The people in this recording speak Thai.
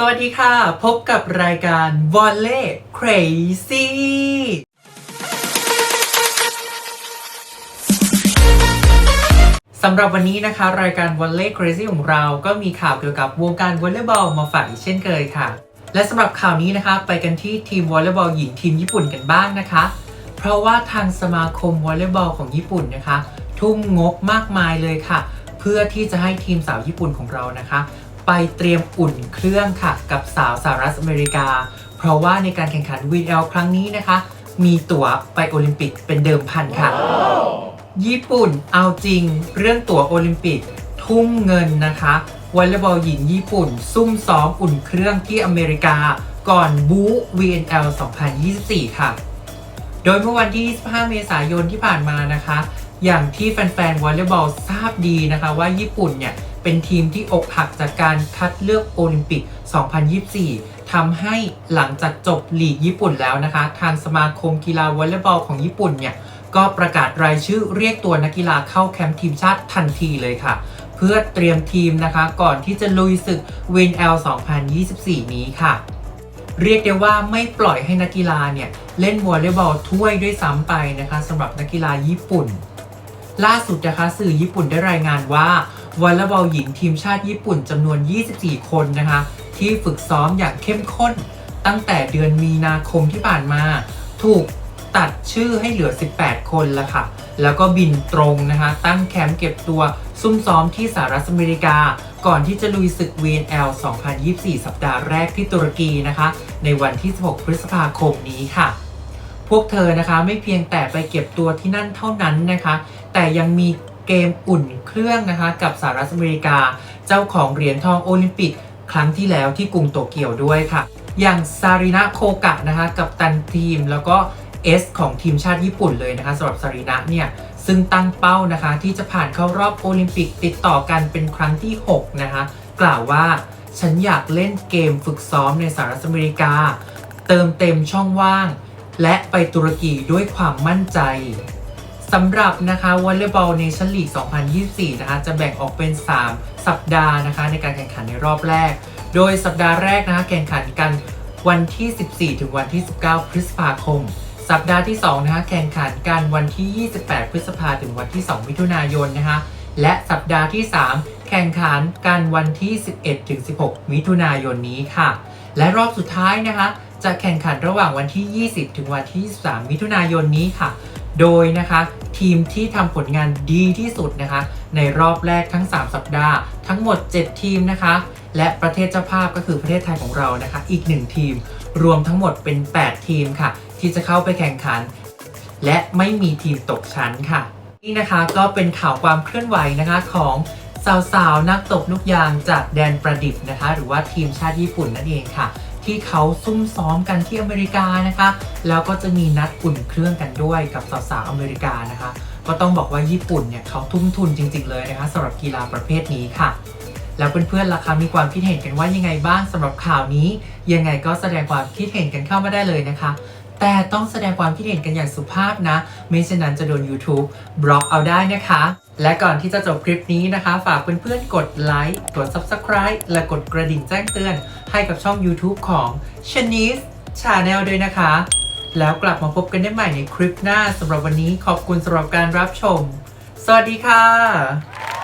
สวัสดีค่ะ พบกับรายการ v o l l e y Crazy สำหรับวันนี้นะคะ รายการ v o l l e y Crazy ของเราก็มีข่าวเกี่ยวกับวงการวอลเลย์บอลมาฝากอีกเช่นเคยค่ะ และสำหรับข่าวนี้นะคะ ไปกันที่ทีมวอลเลย์บอลหญิงทีมญี่ปุ่นกันบ้างนะคะ เพราะว่าทางสมาคมวอลเลย์บอลของญี่ปุ่นนะคะ ทุ่มงบมากมายเลยค่ะ เพื่อที่จะให้ทีมสาวญี่ปุ่นของเรานะคะ ไปเตรียมอุ่นเครื่องค่ะ กับสาวสหรัฐอเมริกา เพราะว่าในการแข่งขัน VL ครั้งนี้นะคะ มีตั๋วไปโอลิมปิกเป็นเดิมพันค่ะ ญี่ปุ่นเอาจริงเรื่องตั๋วโอลิมปิก ทุ่มเงินนะคะวอลเลย์บอลหญิงญี่ปุ่น ซุ่มซ้อมอุ่นเครื่องที่อเมริกา ก่อนบู VNL 2024 ค่ะ โดยเมื่อวันที่ 25 เมษายนที่ผ่านมานะคะ อย่างที่แฟนๆวอลเลย์บอลทราบดีนะคะว่าญี่ปุ่นเนี่ย เป็นทีมที่อกหักจากการคัดเลือกโอลิมปิก 2024 ทำให้หลังจากจบลีกญี่ปุ่นแล้วนะคะ ทางสมาคมกีฬาวอลเลย์บอลของญี่ปุ่นเนี่ย ก็ประกาศรายชื่อเรียกตัวนักกีฬาเข้าแคมป์ทีมชาติทันทีเลยค่ะ เพื่อเตรียมทีมนะคะ ก่อนที่จะลุยศึก WNL 2024 นี้ค่ะ เรียกได้ว่าไม่ปล่อยให้นักกีฬาเนี่ยเล่นวอลเลย์บอลถ้วยด้วยซ้ำไปนะคะสำหรับนักกีฬาญี่ปุ่น ล่าสุดนะคะสื่อญี่ปุ่นได้รายงานว่า วอลเลย์บอลหญิงทีมชาติญี่ปุ่นจำนวน 24 คนนะคะ ที่ฝึกซ้อมอย่างเข้มข้น ตั้งแต่เดือนมีนาคมที่ผ่านมา ถูกตัดชื่อให้เหลือ 18 คนละค่ะ แล้วก็บินตรงนะคะ ตั้งแคมป์เก็บตัว ซุ่มซ้อมที่สหรัฐอเมริกา ก่อนที่จะลุยศึก VNL 2024 สัปดาห์แรกที่ตุรกีนะคะ ในวันที่ 16 พฤษภาคมนี้ค่ะ พวกเธอนะคะไม่เพียงแต่ไปเก็บตัวที่นั่นเท่านั้นนะคะ แต่ยังมี เกมอุ่นเครื่องนะคะกับสหรัฐอเมริกา เจ้าของเหรียญทองโอลิมปิกครั้งที่แล้วที่กรุงโตเกียวด้วยค่ะ อย่างซารินะโคกะนะคะกับตันทีมแล้วก็เอสของทีมชาติญี่ปุ่นเลยนะคะสำหรับซารินะเนี่ยซึ่งตั้งเป้านะคะที่จะผ่านเข้ารอบโอลิมปิกติดต่อกันเป็นครั้งที่ 6 นะคะ กล่าวว่าฉันอยากเล่นเกมฝึกซ้อมในสหรัฐอเมริกา เติมเต็มช่องว่าง และไปตุรกีด้วยความมั่นใจ สำหรับนะคะวอลเลย์บอลเนชั่นลีก 2024 นะคะ จะแบ่งออกเป็น 3 สัปดาห์นะคะ ในการแข่งขันในรอบแรก โดยสัปดาห์แรกนะคะ แข่งขันกันวันที่ 14 ถึงวันที่ 19 พฤษภาคม สัปดาห์ที่ 2 นะคะ แข่งขันกันวันที่ 28 พฤษภาถึงวันที่ 2 มิถุนายนนะคะ และสัปดาห์ที่ 3 แข่งขันกันวันที่ 11 ถึง 16 มิถุนายนนี้ค่ะ และรอบสุดท้ายนะคะ จะแข่งขันระหว่างวันที่ 20 ถึงวันที่ 23 มิถุนายนนี้ค่ะ โดยนะคะทีมที่ทำผลงานดีที่สุดนะคะ ในรอบแรกทั้ง 3 สัปดาห์ ทั้งหมด 7 ทีมนะคะ และประเทศเจ้าภาพก็คือประเทศไทยของเรานะคะ อีก 1 ทีม รวมทั้งหมดเป็น 8 ทีมค่ะ ที่จะเข้าไปแข่งขัน และไม่มีทีมตกชั้นค่ะ นี่นะคะก็เป็นข่าวความเคลื่อนไหวนะคะของสาวๆ นักตบลูกยางจากแดนประดิษฐ์นะคะ หรือว่าทีมชาติญี่ปุ่นนั่นเองค่ะ ที่เขาซุ่มซ้อมกันที่อเมริกานะคะ แล้วก็จะมีนัดอุ่นเครื่องกันด้วยกับสาวๆอเมริกานะคะ ก็ต้องบอกว่าญี่ปุ่นเนี่ยเขาทุ่มทุนจริง ๆ เลยนะคะสำหรับกีฬาประเภทนี้ค่ะ แล้วเพื่อนๆล่ะคะมีความคิดเห็นกันว่ายังไงบ้างสำหรับข่าวนี้ ยังไงก็แสดงความคิดเห็นกันเข้ามาได้เลยนะคะ แต่ต้องแสดงความคิดเห็นกันอย่างสุภาพนะ ไม่เช่นนั้นจะโดน YouTube บล็อกเอาได้นะคะ และก่อนที่จะจบคลิปนี้นะคะ ฝากเพื่อนๆกดไลค์กด Subscribe และกดกระดิ่งแจ้งเตือน ให้กับช่อง YouTube ของ Shanice Channel ด้วยนะคะ แล้วกลับมาพบกันได้ใหม่ในคลิปหน้าสำหรับวันนี้ขอบคุณสำหรับการรับชม สวัสดีค่ะ